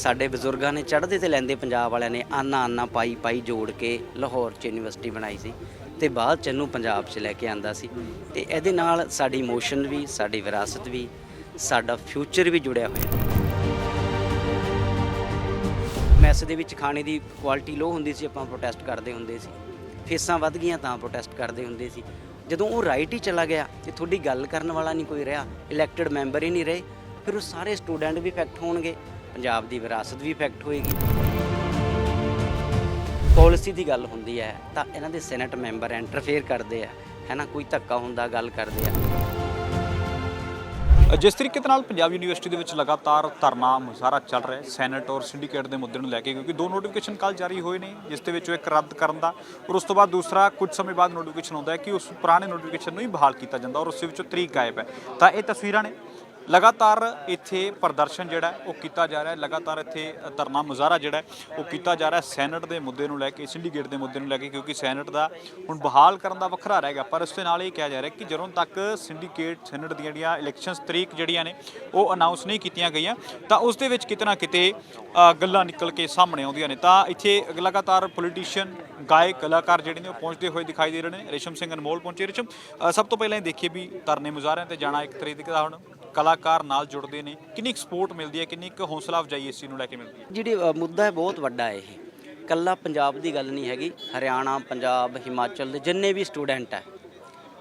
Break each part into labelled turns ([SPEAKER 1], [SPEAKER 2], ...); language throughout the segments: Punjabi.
[SPEAKER 1] ਸਾਡੇ ਬਜ਼ੁਰਗਾਂ ਨੇ ਚੜ੍ਹਦੇ ਤੇ ਲੈਂਦੇ ਪੰਜਾਬ ਵਾਲਿਆਂ ਨੇ ਆਨਾ ਆਨਾ ਪਾਈ ਪਾਈ ਜੋੜ ਕੇ ਲਾਹੌਰ 'ਚ ਯੂਨੀਵਰਸਿਟੀ ਬਣਾਈ ਸੀ ਤੇ ਬਾਅਦ ਚ ਇਹਨੂੰ ਪੰਜਾਬ 'ਚ ਲੈ ਕੇ ਆਂਦਾ ਸੀ। ਤੇ ਇਹਦੇ ਨਾਲ ਸਾਡੀ ਇਮੋਸ਼ਨ ਵੀ, ਸਾਡੀ ਵਿਰਾਸਤ ਵੀ, ਸਾਡਾ ਫਿਊਚਰ ਵੀ ਜੁੜਿਆ ਹੋਇਆ। ਮੈਸ ਦੇ ਵਿੱਚ ਖਾਣੇ ਦੀ ਕੁਆਲਿਟੀ ਲੋ ਹੁੰਦੀ ਸੀ, ਆਪਾਂ ਪ੍ਰੋਟੈਸਟ ਕਰਦੇ ਹੁੰਦੇ ਸੀ। ਫੀਸਾਂ ਵੱਧ ਗਈਆਂ ਤਾਂ ਪ੍ਰੋਟੈਸਟ ਕਰਦੇ ਹੁੰਦੇ ਸੀ। ਜਦੋਂ ਉਹ ਰਾਈਟ ਹੀ ਚਲਾ ਗਿਆ ਤੇ ਤੁਹਾਡੀ ਗੱਲ ਕਰਨ ਵਾਲਾ ਨਹੀਂ ਕੋਈ ਰਿਹਾ ਇਲੈਕਟਿਡ ਮੈਂਬਰ ਹੀ ਨਹੀਂ ਰਹੇ, ਫਿਰ ਉਹ ਸਾਰੇ ਸਟੂਡੈਂਟ ਵੀ ਇਫੈਕਟ ਹੋਣਗੇ। ਪੰਜਾਬ ਦੀ ਵਿਰਾਸਤ ਵੀ ਇਫੈਕਟ ਹੋਏਗੀ। ਪਾਲਿਸੀ ਦੀ ਗੱਲ ਹੁੰਦੀ ਹੈ, ਤਾਂ ਇਹਨਾਂ ਦੇ ਸੈਨੇਟ ਮੈਂਬਰ ਇੰਟਰਫੇਅਰ ਕਰਦੇ ਆ, ਹੈ ਨਾ? ਕੋਈ ਧੱਕਾ ਹੁੰਦਾ, ਗੱਲ ਕਰਦੇ ਆ।
[SPEAKER 2] ਜਿਸ ਤਰੀਕੇ ਦੇ ਨਾਲ ਪੰਜਾਬ ਯੂਨੀਵਰਸਿਟੀ ਦੇ ਵਿੱਚ ਲਗਾਤਾਰ ਧਰਨਾ ਮੁਜ਼ਾਹਰਾ ਚੱਲ ਰਿਹਾ ਹੈ ਸੈਨੇਟ ਔਰ ਸਿੰਡੀਕੇਟ ਦੇ ਮੁੱਦੇ ਨੂੰ ਲੈ ਕੇ, ਕਿਉਂਕਿ ਦੋ ਨੋਟੀਫਿਕੇਸ਼ਨ ਕੱਲ ਜਾਰੀ ਹੋਏ ਨੇ, ਜਿਸ ਦੇ ਵਿੱਚੋਂ ਇੱਕ ਰੱਦ ਕਰਨ ਦਾ, ਔਰ ਉਸ ਤੋਂ ਬਾਅਦ ਦੂਸਰਾ ਕੁਝ ਸਮੇਂ ਬਾਅਦ ਨੋਟੀਫਿਕੇਸ਼ਨ ਆਉਂਦਾ ਹੈ ਕਿ ਉਸ ਪੁਰਾਣੇ ਨੋਟੀਫਿਕੇਸ਼ਨ ਨੂੰ ਹੀ ਬਹਾਲ ਕੀਤਾ ਜਾਂਦਾ, ਔਰ ਉਸ ਦੇ ਵਿੱਚੋਂ ਤਰੀਕ ਗਾਇਬ ਹੈ। ਤਾਂ ਇਹ ਤਸਵੀਰਾਂ ਨੇ ਲਗਾਤਾਰ ਇੱਥੇ ਪ੍ਰਦਰਸ਼ਨ ਜਿਹੜਾ ਉਹ ਕੀਤਾ ਜਾ ਰਿਹਾ ਹੈ। ਲਗਾਤਾਰ ਇੱਥੇ ਧਰਨਾ ਮੁਜ਼ਾਹਰਾ ਜਿਹੜਾ ਉਹ ਕੀਤਾ ਜਾ ਰਿਹਾ ਹੈ ਸੈਨੇਟ ਦੇ ਮੁੱਦੇ ਨੂੰ ਲੈ ਕੇ ਸਿੰਡੀਕੇਟ ਦੇ ਮੁੱਦੇ ਨੂੰ ਲੈ ਕੇ, ਕਿਉਂਕਿ ਸੈਨੇਟ ਦਾ ਹੁਣ ਬਹਾਲ ਕਰਨ ਦਾ ਵੱਖਰਾ ਰਹੇਗਾ ਪਰ ਉਸ ਦੇ ਨਾਲ ਇਹ ਕਿਹਾ ਜਾ ਰਿਹਾ ਕਿ ਜਦੋਂ ਤੱਕ ਸਿੰਡੀਕੇਟ ਸੈਨੇਟ ਦੀਆਂ ਜਿਹੜੀਆਂ ਇਲੈਕਸ਼ਨਸ ਤਰੀਕ ਜਿਹੜੀਆਂ ਨੇ, ਉਹ ਅਨਾਉਂਸ ਨਹੀਂ ਕੀਤੀਆਂ ਗਈਆਂ, ਤਾਂ ਉਸ ਦੇ ਵਿੱਚ ਕਿਤੇ ਨਾ ਕਿਤੇ ਗੱਲਾਂ ਨਿਕਲ ਕੇ ਸਾਹਮਣੇ ਆਉਂਦੀਆਂ ਨੇ। ਤਾਂ ਇੱਥੇ ਲਗਾਤਾਰ ਪੋਲੀਟੀਸ਼ੀਅਨ ਗਾਇਕ, ਕਲਾਕਾਰ ਜਿਹੜੇ ਨੇ ਉਹ ਪਹੁੰਚਦੇ ਹੋਏ ਦਿਖਾਈ ਦੇ ਰਹੇ ਨੇ। ਰੇਸ਼ਮ ਸਿੰਘ ਅਨਮੋਲ ਪਹੁੰਚੇ। ਰੇਸ਼ਮ ਸਭ ਤੋਂ ਪਹਿਲਾਂ ਇਹ ਦੇਖੀਏ ਵੀ ਧਰਨੇ ਮੁਜ਼ਾਹਰਿਆਂ ਤੇ ਜਾਣਾ ਇੱਕ ਤਰੀਕੇ ਦਾ ਹੁਣ। ਕਲਾਕਾਰ ਨਾਲ ਜੁੜਦੇ ਨੇ। ਕਿੰਨੀ ਸਪੋਰਟ ਮਿਲਦੀ ਹੈ ਕਿੰਨੀ ਕੁ ਹੌਸਲਾ ਅਫਜਾਈ ਇਸ ਚੀਜ਼ ਨੂੰ ਲੈ ਕੇ ਮਿਲਦੀ ਹੈ?
[SPEAKER 1] ਜਿਹੜੀ ਅ, ਮੁੱਦਾ ਹੈ ਬਹੁਤ ਵੱਡਾ ਹੈ ਇਹ। ਕੱਲਾ ਪੰਜਾਬ ਦੀ ਗੱਲ ਨਹੀਂ ਹੈਗੀ। ਹਰਿਆਣਾ ਪੰਜਾਬ ਹਿਮਾਚਲ ਦੇ ਜਿੰਨੇ ਵੀ ਸਟੂਡੈਂਟ ਹੈ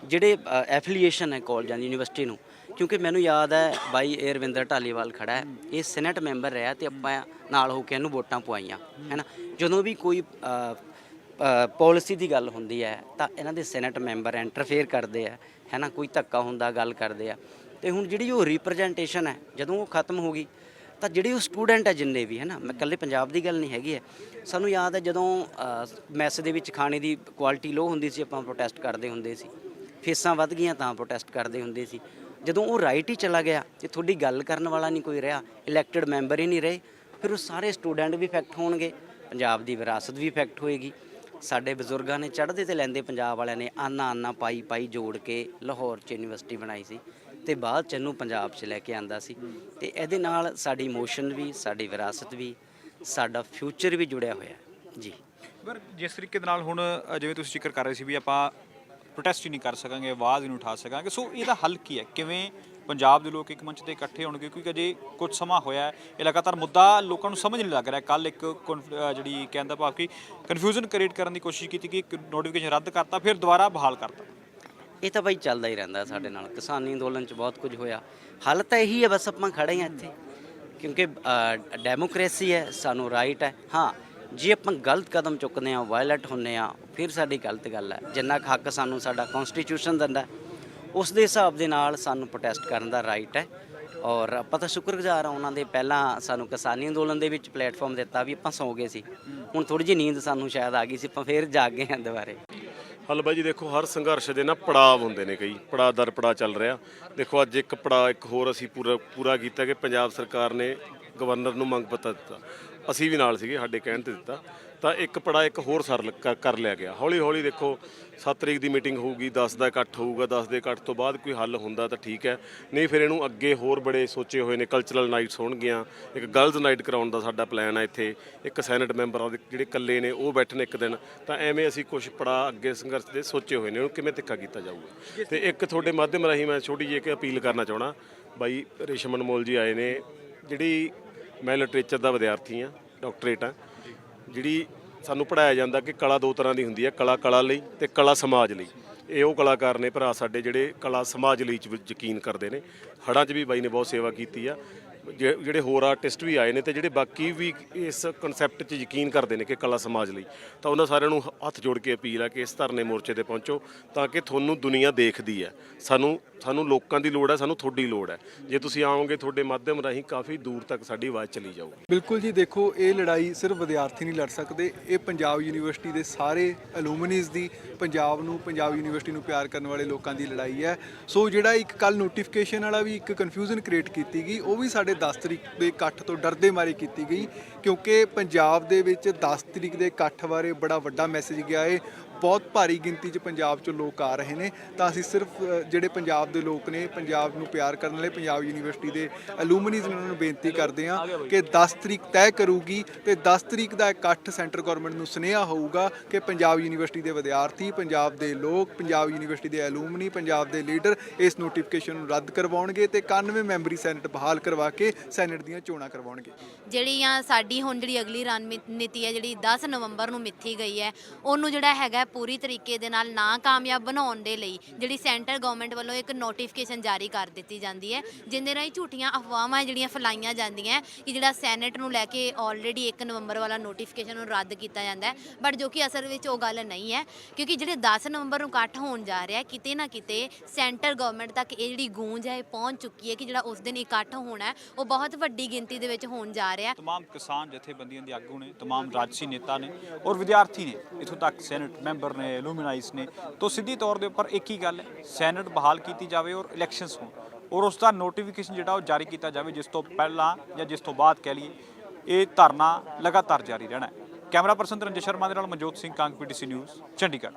[SPEAKER 1] ਜਿਹੜੇ ਐਫੀਲੀਏਸ਼ਨ ਹੈ ਕਾਲਜਾਂ ਦੀ ਯੂਨੀਵਰਸਿਟੀ ਨੂੰ ਕਿਉਂਕਿ ਮੈਨੂੰ ਯਾਦ ਹੈ ਬਾਈ ਇਹ ਰਵਿੰਦਰ ਢਾਲੀਵਾਲ ਖੜਾ ਹੈ। ਇਹ ਸੈਨੇਟ ਮੈਂਬਰ ਰਿਹਾ ਤੇ ਆਪਾਂ ਨਾਲ ਹੋ ਕੇ ਇਹਨੂੰ ਵੋਟਾਂ ਪਵਾਈਆਂ ਹੈਨਾ ਜਦੋਂ ਵੀ ਕੋਈ ਪਾਲਿਸੀ ਦੀ ਗੱਲ ਹੁੰਦੀ ਹੈ ਤਾਂ ਇਹਨਾਂ ਦੇ ਸੈਨੇਟ ਮੈਂਬਰ ਇੰਟਰਫੇਅਰ ਕਰਦੇ ਆ ਹੈਨਾ ਕੋਈ ਧੱਕਾ ਹੁੰਦਾ ਗੱਲ ਕਰਦੇ ਆ। ਤੇ ਹੁਣ ਜਿਹੜੀ ਉਹ ਰਿਪਰੈਜ਼ੈਂਟੇਸ਼ਨ ਹੈ, ਜਦੋਂ ਉਹ ਖਤਮ ਹੋ ਗਈ, ਤਾਂ ਜਿਹੜੇ ਉਹ ਸਟੂਡੈਂਟ ਹੈ ਜਿੰਨੇ ਵੀ ਹੈ ਨਾ ਮੈਂ ਇਕੱਲੇ ਪੰਜਾਬ ਦੀ ਗੱਲ ਨਹੀਂ ਹੈਗੀ ਹੈ। ਸਾਨੂੰ ਯਾਦ ਹੈ ਜਦੋਂ ਮੈਸ ਦੇ ਵਿੱਚ ਖਾਣੇ ਦੀ ਕੁਆਲਿਟੀ ਲੋ ਹੁੰਦੀ ਸੀ, ਆਪਾਂ ਪ੍ਰੋਟੈਸਟ ਕਰਦੇ ਹੁੰਦੇ ਸੀ। ਫੀਸਾਂ ਵੱਧ ਗਈਆਂ ਤਾਂ ਪ੍ਰੋਟੈਸਟ ਕਰਦੇ ਹੁੰਦੇ ਸੀ। ਜਦੋਂ ਉਹ ਰਾਈਟ ਹੀ ਚਲਾ ਗਿਆ, ਤੇ ਤੁਹਾਡੀ ਗੱਲ ਕਰਨ ਵਾਲਾ ਨਹੀਂ ਕੋਈ ਰਿਹਾ ਇਲੈਕਟਿਡ ਮੈਂਬਰ ਹੀ ਨਹੀਂ ਰਹੇ, ਫਿਰ ਉਹ ਸਾਰੇ ਸਟੂਡੈਂਟ ਵੀ ਇਫੈਕਟ ਹੋਣਗੇ, ਪੰਜਾਬ ਦੀ ਵਿਰਾਸਤ ਵੀ ਇਫੈਕਟ ਹੋਏਗੀ। ਸਾਡੇ ਬਜ਼ੁਰਗਾਂ ਨੇ ਚੜ੍ਹਦੇ ਤੇ ਲੈਂਦੇ, ਪੰਜਾਬ ਵਾਲਿਆਂ ਨੇ ਆਨਾ ਆਨਾ ਪਾਈ ਪਾਈ ਜੋੜ ਕੇ ਲਾਹੌਰ 'ਚ ਯੂਨੀਵਰਸਿਟੀ ਬਣਾਈ ਸੀ। ਤੇ ਬਾਅਦ ਚ ਇਹਨੂੰ ਪੰਜਾਬ 'ਚ ਲੈ ਕੇ ਆਂਦਾ ਸੀ। ਤੇ ਇਹਦੇ ਨਾਲ ਸਾਡੀ ਇਮੋਸ਼ਨ ਵੀ, ਸਾਡੀ ਵਿਰਾਸਤ ਵੀ, ਸਾਡਾ ਫਿਊਚਰ ਵੀ ਜੁੜਿਆ ਹੋਇਆ ਜੀ।
[SPEAKER 2] ਪਰ ਜਿਸ ਤਰੀਕੇ ਦੇ ਨਾਲ ਹੁਣ ਜਿਵੇਂ ਤੁਸੀਂ ਜ਼ਿਕਰ ਕਰ ਰਹੇ ਸੀ ਵੀ ਆਪਾਂ ਪ੍ਰੋਟੈਸਟ ਹੀ ਨਹੀਂ ਕਰ ਸਕਾਂਗੇ, ਆਵਾਜ਼ ਹੀ ਨਹੀਂ ਉਠਾ ਸਕਾਂਗੇ, ਸੋ ਇਹਦਾ ਹੱਲ ਕੀ ਹੈ? ਕਿਵੇਂ ਪੰਜਾਬ ਦੇ ਲੋਕ ਇੱਕ ਮੰਚ ਤੇ ਇਕੱਠੇ ਹੋਣਗੇ? ਕਿਉਂਕਿ ਅਜੇ ਕੁਝ ਸਮਾਂ ਹੋਇਆ ਹੈ, ਇਹ ਲਗਾਤਾਰ ਮੁੱਦਾ ਲੋਕਾਂ ਨੂੰ ਸਮਝ ਨਹੀਂ ਲੱਗ ਰਿਹਾ। ਕੱਲ ਇੱਕ ਕਨਫ- ਜਿਹੜੀ ਕਹਿੰਦਾ ਭਾਵ ਕਿ ਕਨਫਿਊਜ਼ਨ ਕ੍ਰੀਏਟ ਕਰਨ ਦੀ ਕੋਸ਼ਿਸ਼ ਕੀਤੀ ਕਿ ਨੋਟੀਫਿਕੇਸ਼ਨ ਰੱਦ ਕਰਤਾ, ਫਿਰ ਦੁਬਾਰਾ ਬਹਾਲ ਕਰਤਾ।
[SPEAKER 1] ਇਹ ਤਾਂ ਬਾਈ ਚੱਲਦਾ ਹੀ ਰਹਿੰਦਾ ਸਾਡੇ ਨਾਲ। ਕਿਸਾਨੀ ਅੰਦੋਲਨ 'ਚ ਬਹੁਤ ਕੁਝ ਹੋਇਆ। ਹੱਲ ਤਾਂ ਇਹੀ ਹੈ, ਬਸ ਆਪਾਂ ਖੜੇ ਹਾਂ ਇੱਥੇ। ਕਿਉਂਕਿ ਡੈਮੋਕ੍ਰੇਸੀ ਹੈ, ਸਾਨੂੰ ਰਾਈਟ ਹੈ। ਹਾਂ, ਜੇ ਆਪਾਂ ਗਲਤ ਕਦਮ ਚੁੱਕਦੇ ਆ ਵਾਇਲਟ ਹੁੰਨੇ ਆ ਫਿਰ ਸਾਡੀ ਗਲਤ ਗੱਲ ਹੈ। ਜਿੰਨਾ ਕੁ ਹੱਕ ਸਾਨੂੰ ਸਾਡਾ ਕਨਸਟੀਟਿਊਸ਼ਨ ਦਿੰਦਾ ਉਸ ਦੇ ਹਿਸਾਬ ਦੇ ਨਾਲ ਸਾਨੂੰ ਪ੍ਰੋਟੈਸਟ ਕਰਨ ਦਾ ਰਾਈਟ ਹੈ। ਔਰ ਆਪਾਂ ਤਾਂ ਸ਼ੁਕਰਗੁਜ਼ਾਰ ਆ ਉਹਨਾਂ ਦੇ ਪਹਿਲਾਂ ਸਾਨੂੰ ਕਿਸਾਨੀ ਅੰਦੋਲਨ ਦੇ ਵਿੱਚ ਪਲੇਟਫਾਰਮ ਦਿੱਤਾ ਵੀ ਆਪਾਂ ਸੌਂ ਗਏ ਸੀ। ਹੁਣ ਥੋੜੀ ਜਿਹੀ ਨੀਂਦ ਸਾਨੂੰ ਸ਼ਾਇਦ ਆ ਗਈ ਸੀ, ਆਪਾਂ ਫੇਰ ਜਾਗ ਗਏ ਹਾਂ ਦੁਬਾਰੇ।
[SPEAKER 3] ਹਲ ਬਾਈ ਜੀ ਦੇਖੋ, ਹਰ ਸੰਘਰਸ਼ ਦੇ ਨਾ ਪੜਾਅ ਹੁੰਦੇ ਨੇ ਕਈ। ਪੜਾਅ ਦਰ ਪੜਾਅ ਚੱਲ ਰਿਹਾ। ਦੇਖੋ, ਅੱਜ ਇੱਕ ਪੜਾਅ ਇੱਕ ਹੋਰ ਅਸੀਂ ਪੂਰਾ ਪੂਰਾ ਕੀਤਾ ਕਿ ਪੰਜਾਬ ਸਰਕਾਰ ਨੇ ਗਵਰਨਰ ਨੂੰ ਮੰਗ ਪੱਤਰ ਦਿੱਤਾ। ਅਸੀਂ ਵੀ ਨਾਲ ਸੀਗੇ, ਸਾਡੇ ਕਹਿਣ ਤੇ ਦਿੱਤਾ। ਤਾਂ ਇੱਕ ਪੜਾ ਇੱਕ ਹੋਰ ਸਰ ਕਰ- ਲਿਆ ਗਿਆ। ਹੌਲੀ ਹੌਲੀ ਦੇਖੋ 7 ਤਰੀਕ ਦੀ ਮੀਟਿੰਗ ਹੋਊਗੀ 10 ਦਾ ਇਕੱਠ ਹੋਊਗਾ 10 ਦੇ ਇਕੱਠ ਤੋਂ ਬਾਅਦ ਕੋਈ ਹੱਲ ਹੁੰਦਾ ਤਾਂ ਠੀਕ ਹੈ। ਨਹੀਂ ਫਿਰ ਇਹਨੂੰ ਅੱਗੇ ਹੋਰ ਬੜੇ ਸੋਚੇ ਹੋਏ ਨੇ ਕਲਚਰਲ ਨਾਈਟਸ ਹੋਣਗੀਆਂ। ਇੱਕ ਗਰਲਜ਼ ਨਾਈਟ ਕਰਾਉਣ ਦਾ ਸਾਡਾ ਪਲਾਨ ਹੈ ਇੱਥੇ। ਇੱਕ ਸੈਨੇਟ ਮੈਂਬਰਾਂ ਦੇ ਜਿਹੜੇ ਇਕੱਲੇ ਨੇ, ਉਹ ਬੈਠਣ ਇੱਕ ਦਿਨ। ਤਾਂ ਐਵੇਂ ਅਸੀਂ ਕੁਝ ਪੜਾ ਅੱਗੇ ਸੰਘਰਸ਼ ਦੇ ਸੋਚੇ ਹੋਏ ਨੇ, ਉਹਨੂੰ ਕਿਵੇਂ ਤਿੱਖਾ ਕੀਤਾ ਜਾਊਗਾ। ਤੇ ਇੱਕ ਤੁਹਾਡੇ ਮਾਧਿਅਮ ਰਾਹੀਂ ਮੈਂ ਛੋਟੀ ਜਿਹੀ ਇੱਕ ਅਪੀਲ ਕਰਨਾ ਚਾਹਣਾ। ਬਾਈ ਰੇਸ਼ਮ ਅਨਮੋਲ ਜੀ ਆਏ ਨੇ, ਜਿਹੜੀ ਮੈਂ ਲਿਟਰੇਚਰ ਦਾ ਵਿਦਿਆਰਥੀ ਆ ਡਾਕਟਰੇਟ ਆ ਜਿਹੜੀ ਸਾਨੂੰ ਪੜਾਇਆ ਜਾਂਦਾ ਕਿ ਕਲਾ ਦੋ ਤਰ੍ਹਾਂ ਦੀ ਹੁੰਦੀ ਹੈ, ਕਲਾ ਕਲਾ ਲਈ ਤੇ ਕਲਾ ਸਮਾਜ ਲਈ। ਇਹ ਉਹ ਕਲਾਕਾਰ ਨੇ ਭਰਾ ਸਾਡੇ ਜਿਹੜੇ ਕਲਾ ਸਮਾਜ ਲਈ ਯਕੀਨ ਕਰਦੇ ਨੇ। ਹੜਾਂ 'ਚ ਵੀ ਬਾਈ ਨੇ ਬਹੁਤ ਸੇਵਾ ਕੀਤੀ ਆ। ਜਿਹੜੇ ਹੋਰ ਆਰਟਿਸਟ ਵੀ ਆਏ ਨੇ ਤੇ ਜਿਹੜੇ ਬਾਕੀ ਵੀ ਇਸ ਕਨਸੈਪਟ 'ਚ ਯਕੀਨ ਕਰਦੇ ਨੇ ਕਿ ਕਲਾ ਸਮਾਜ ਲਈ, ਤਾਂ ਉਹਨਾਂ ਸਾਰਿਆਂ ਨੂੰ ਹੱਥ ਜੋੜ ਕੇ ਅਪੀਲ ਆ ਕਿ ਇਸ ਧਰਨੇ ਮੋਰਚੇ ਤੇ ਪਹੁੰਚੋ ਤਾਂ ਕਿ ਤੁਹਾਨੂੰ ਦੁਨੀਆ ਦੇਖਦੀ ਹੈ। ਸਾਨੂੰ ਸਾਨੂੰ ਲੋਕਾਂ ਦੀ ਲੋੜ ਹੈ, ਸਾਨੂੰ ਤੁਹਾਡੀ ਲੋੜ ਹੈ। ਜੇ ਤੁਸੀਂ ਆਓਗੇ ਤੁਹਾਡੇ ਮਾਧਿਅਮ ਰਾਹੀਂ ਕਾਫੀ ਦੂਰ ਤੱਕ ਸਾਡੀ ਆਵਾਜ਼ ਚਲੀ ਜਾਊਗੀ।
[SPEAKER 4] ਬਿਲਕੁਲ ਜੀ, ਦੇਖੋ, ਇਹ ਲੜਾਈ ਸਿਰਫ ਵਿਦਿਆਰਥੀ ਨਹੀਂ ਲੜ ਸਕਦੇ, ਇਹ ਪੰਜਾਬ ਯੂਨੀਵਰਸਿਟੀ ਦੇ ਸਾਰੇ ਅਲੂਮਨੀਜ਼ ਦੀ ਪੰਜਾਬ ਨੂੰ, ਪੰਜਾਬ ਯੂਨੀਵਰਸਿਟੀ ਨੂੰ ਪਿਆਰ ਕਰਨ ਵਾਲੇ ਲੋਕਾਂ ਦੀ ਲੜਾਈ ਹੈ। ਸੋ ਜਿਹੜਾ ਇੱਕ ਕੱਲ ਨੋਟੀਫਿਕੇਸ਼ਨ ਵਾਲਾ ਵੀ ਇੱਕ ਕਨਫਿਊਜ਼ਨ ਕ੍ਰੀਏਟ ਕੀਤੀ ਗਈ, ਉਹ ਵੀ ਸਾਡੇ 10 ਤਰੀਕ ਦੇ ਇਕੱਠ ਤੋਂ ਡਰਦੇ ਮਾਰੇ ਕੀਤੀ ਗਈ, ਕਿਉਂਕਿ ਪੰਜਾਬ ਦੇ ਵਿੱਚ 10 ਤਰੀਕ ਦੇ ਇਕੱਠ ਬਾਰੇ ਬੜਾ ਵੱਡਾ ਮੈਸੇਜ ਗਿਆ ਏ। ਬਹੁਤ ਭਾਰੀ ਗਿਣਤੀ 'ਚ ਪੰਜਾਬ 'ਚੋਂ ਲੋਕ ਆ ਰਹੇ ਨੇ। ਤਾਂ ਅਸੀਂ ਸਿਰਫ ਜਿਹੜੇ ਪੰਜਾਬ ਦੇ ਲੋਕ ਨੇ ਪੰਜਾਬ ਨੂੰ ਪਿਆਰ ਕਰਨ ਵਾਲੇ ਪੰਜਾਬ ਯੂਨੀਵਰਸਿਟੀ ਦੇ ਅਲੂਮਨੀਜ਼ ਨੇ ਉਹਨਾਂ ਨੂੰ ਬੇਨਤੀ ਕਰਦੇ ਹਾਂ ਕਿ 10 ਤਰੀਕ ਤੈਅ ਕਰੂਗੀ ਤੇ 10 ਤਰੀਕ ਦਾ ਇਕੱਠ ਸੈਂਟਰ ਗਵਰਨਮੈਂਟ ਨੂੰ ਸੁਨੇਹਾ ਹੋਊਗਾ ਕਿ ਪੰਜਾਬ ਯੂਨੀਵਰਸਿਟੀ ਦੇ ਵਿਦਿਆਰਥੀ ਪੰਜਾਬ ਦੇ ਲੋਕ ਪੰਜਾਬ ਯੂਨੀਵਰਸਿਟੀ ਦੇ ਅਲੂਮਨੀ ਪੰਜਾਬ ਦੇ ਲੀਡਰ ਇਸ ਨੋਟੀਫਿਕੇਸ਼ਨ ਨੂੰ ਰੱਦ ਕਰਵਾਉਣਗੇ ਤੇ 91 ਮੈਂਬਰੀ ਸੈਨੇਟ ਬਹਾਲ ਕਰਵਾ ਕੇ ਸੈਨੇਟ ਦੀਆਂ ਚੋਣਾਂ ਕਰਵਾਉਣਗੇ।
[SPEAKER 5] ਜਿਹੜੀਆਂ ਸਾਡੀ ਹੁਣ ਜਿਹੜੀ ਅਗਲੀ ਰਣਨੀਤੀ ਹੈ ਜਿਹੜੀ 10 ਨਵੰਬਰ ਨੂੰ ਮਿੱਥੀ ਗਈ ਹੈ ਉਹਨੂੰ ਜਿਹੜਾ ਹੈਗਾ ਪੂਰੀ ਤਰੀਕੇ ਦੇ ਨਾਲ ਨਾ ਕਾਮਯਾਬ ਬਣਾਉਣ ਦੇ ਲਈ ਜਿਹੜੀ ਸੈਂਟਰ ਗਵਰਨਮੈਂਟ ਵੱਲੋਂ ਇੱਕ ਨੋਟੀਫਿਕੇਸ਼ਨ ਜਾਰੀ ਕਰ ਦਿੱਤੀ ਜਾਂਦੀ ਹੈ, ਜਿੰਦੇ ਰਾਹੀਂ ਝੂਠੀਆਂ ਅਫਵਾਹਾਂ ਜਿਹੜੀਆਂ ਫੈਲਾਈਆਂ ਜਾਂਦੀਆਂ ਕਿ ਜਿਹੜਾ ਸੈਨੇਟ ਨੂੰ ਲੈ ਕੇ ਆਲਰੇਡੀ 1 ਨਵੰਬਰ ਵਾਲਾ ਨੋਟੀਫਿਕੇਸ਼ਨ ਨੂੰ ਰੱਦ ਕੀਤਾ ਜਾਂਦਾ ਬਟ ਜੋ ਕਿ ਅਸਲ ਵਿੱਚ ਉਹ ਗੱਲ ਨਹੀਂ ਹੈ, ਕਿਉਂਕਿ ਜਿਹੜੇ 10 ਨਵੰਬਰ ਨੂੰ ਇਕੱਠ ਹੋਣ ਜਾ ਰਿਹਾ ਕਿਤੇ ਨਾ ਕਿਤੇ ਸੈਂਟਰ ਗਵਰਨਮੈਂਟ ਤੱਕ ਇਹ ਜਿਹੜੀ ਗੂੰਜ ਹੈ, ਇਹ ਪਹੁੰਚ ਚੁੱਕੀ ਹੈ ਕਿ ਜਿਹੜਾ ਉਸ ਦਿਨ ਇਕੱਠ ਹੋਣਾ ਉਹ ਬਹੁਤ ਵੱਡੀ ਗਿਣਤੀ ਦੇ ਵਿੱਚ ਹੋਣ ਜਾ ਰਿਹਾ ਤਮਾਮ
[SPEAKER 2] ਕਿਸਾਨ ਜਥੇਬੰਦੀਆਂ ਦੇ ਆਗੂ ਨੇ ਤਮਾਮ ਰਾਜਸੀ ਨੇਤਾ ਨੇ ਔਰ ਵਿਦਿਆਰਥੀ ਨੇ ਇਥੋਂ ਤੱਕ ਸੈਨੇਟ ਮੈਂਬਰ ਮੈਂਬਰ ਨੇ ਲੂਮਿਨਾਈਸ ਨੇ, ਤੋਂ ਸਿੱਧੀ ਤੌਰ ਦੇ ਉੱਪਰ ਇੱਕ ਹੀ ਗੱਲ ਹੈ ਸੈਨੇਟ ਬਹਾਲ ਕੀਤੀ ਜਾਵੇ ਔਰ ਇਲੈਕਸ਼ਨਸ ਹੋਣ। ਔਰ ਉਸ ਦਾ ਨੋਟੀਫਿਕੇਸ਼ਨ ਜਿਹੜਾ ਉਹ ਜਾਰੀ ਕੀਤਾ ਜਾਵੇ, ਜਿਸ ਤੋਂ ਪਹਿਲਾਂ ਜਾਂ ਜਿਸ ਤੋਂ ਬਾਅਦ ਕਹਿ ਲਈਏ, ਇਹ ਧਰਨਾ ਲਗਾਤਾਰ ਜਾਰੀ ਰਹਿਣਾ ਕੈਮਰਾ ਪਰਸਨ ਰਣਜੀਤ ਸ਼ਰਮਾ ਦੇ ਨਾਲ ਮਨਜੋਤ ਸਿੰਘ ਕਾਂਗ ਪੀਟੀਸੀ ਨਿਊਜ਼, ਚੰਡੀਗੜ੍ਹ।